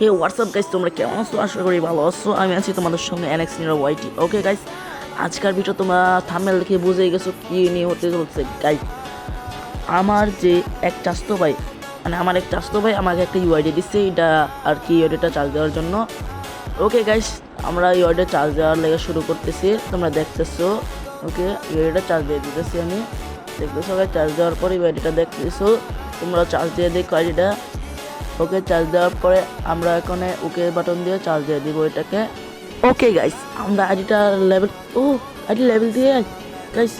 হে WhatsApp guys তোমরা কেমন আছো? আশা করি ভালো আছো। আমি আছি তোমাদের সঙ্গে এনএক্স নির ওয়াইটি ওকে গাইস আজকের ভিডিও তোমরা থামেল দেখে বুঝে গেছো কি নিয়ে হতে চলছে গাইস আমার যে এক চাস্ত ভাই মানে আমার এক চাস্ত ভাই আমাকে একটা ইউআইডি দিচ্ছে এটা আর কি ইউআইডিটা চার্জ দেওয়ার জন্য। ওকে গাইস আমরা ইউআইডিটা চার্জ দেওয়ার লেগে শুরু করতেছি, তোমরা দেখতেছো ওকে ইউআইডিটা চার্জ দিয়ে দিতেছি আমি। দেখতেছো চার্জ দেওয়ার পরে ইউআইডিটা দেখতেছো, তোমরা চার্জ দিয়ে দেখো আইডিটা ওকে চার্জ দেওয়ার পরে আমরা এখানে ওকে বাটন দিয়ে চার্জ দিয়ে দিব এটাকে। ওকে গাইস আমরা আইডিটা লেভেল ও আইডি লেভেল দিয়ে গাইস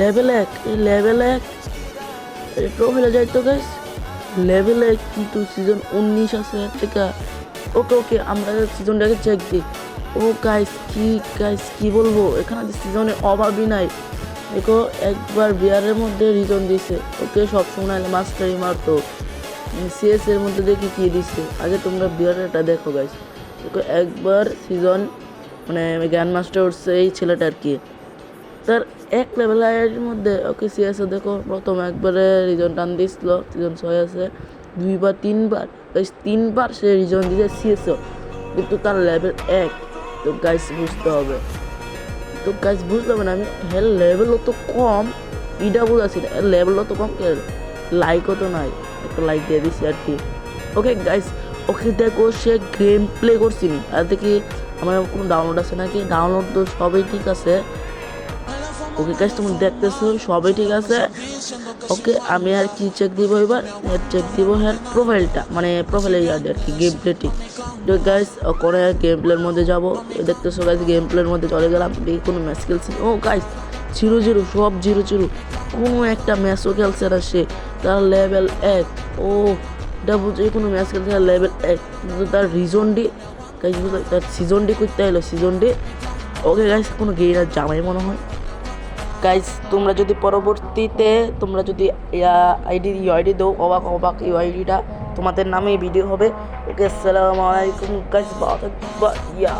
লেভেল এক, এই লেভেল এক। প্রোফাইলে যাই তো গাইস লেভেল এক কিন্তু সিজন উনিশ আছে থেকে। ওকে ওকে আমরা সিজনটাকে চেক দিই। ও গাইস কি গাইস কি বলব? এখানে সিজনের অভাবই নাই। দেখো, একবার বিয়ারের মধ্যে রিজন দিছে। ওকে সব সময় মাস্টারই মারতো। সিএস এর মধ্যে দেখি কি দিচ্ছে আগে তোমরা বিয়ারটা দেখো গাইস দেখো, একবার সিজন মানে জ্ঞান মাস্টার উঠছে এই ছেলেটা আর কি। তার এক লেভেল এর মধ্যে, ওকে সিএস দেখো, প্রথম একবারে রিজন টান দিছিল সিজন ছয় আছে। দুইবার, তিনবার গাইস তিনবার সে রিজন দিছে সিএস কিন্তু তার লেভেল এক। তো গাইস বুঝতে হবে। তো গাইস হবে না, আমি হেল লেভেলও তো কম ইটা বুঝাচ্ছি না লেভেলও তো কম লাইকও তো নাই। একটা লাইক দিয়ে দিছি আর কি। ওকে গাইস ওকে দেখো সে গেম প্লে করছি। নি। আর দেখি আমার কোনো ডাউনলোড আছে নাকি? ডাউনলোড তো সবই ঠিক আছে। ওকে গাইস তুমি দেখতেছো, সবই ঠিক আছে। ওকে আমি আর কি চেক দিব এবার? চেক দিব হ্যাঁ প্রোফাইলটা মানে প্রোফাইলে ইয়ার্ড আর কি গেম প্লেটি তো গাইস ওখানে গেম প্লের মধ্যে যাব। দেখতেছো গাইস গেম প্লের মধ্যে চলে গেলাম। কোনো ম্যাচ খেলছি। ও গাইস জিরো জিরো সব জিরো জিরো কোনো একটা ম্যাচও খেলছে না সে। তার লেভেল এক। ও, এটা বুঝে কোনো ম্যাচ খেলছে না লেভেল এক। কিন্তু তার রিজনটি গাইস তার সিজনটি করতে এলো সিজনটি ওকে গাইস কোনো গেইনার জামাই মনে হয়? গাইজ তোমরা যদি পরবর্তীতে, তোমরা যদি আইডি ইউআইডি দাও, অবাক অবাক ইউআইডিটা তোমাদের নামে ভিডিও হবে। ওকে, আসসালামু আলাইকুম গাইজ ইয়া।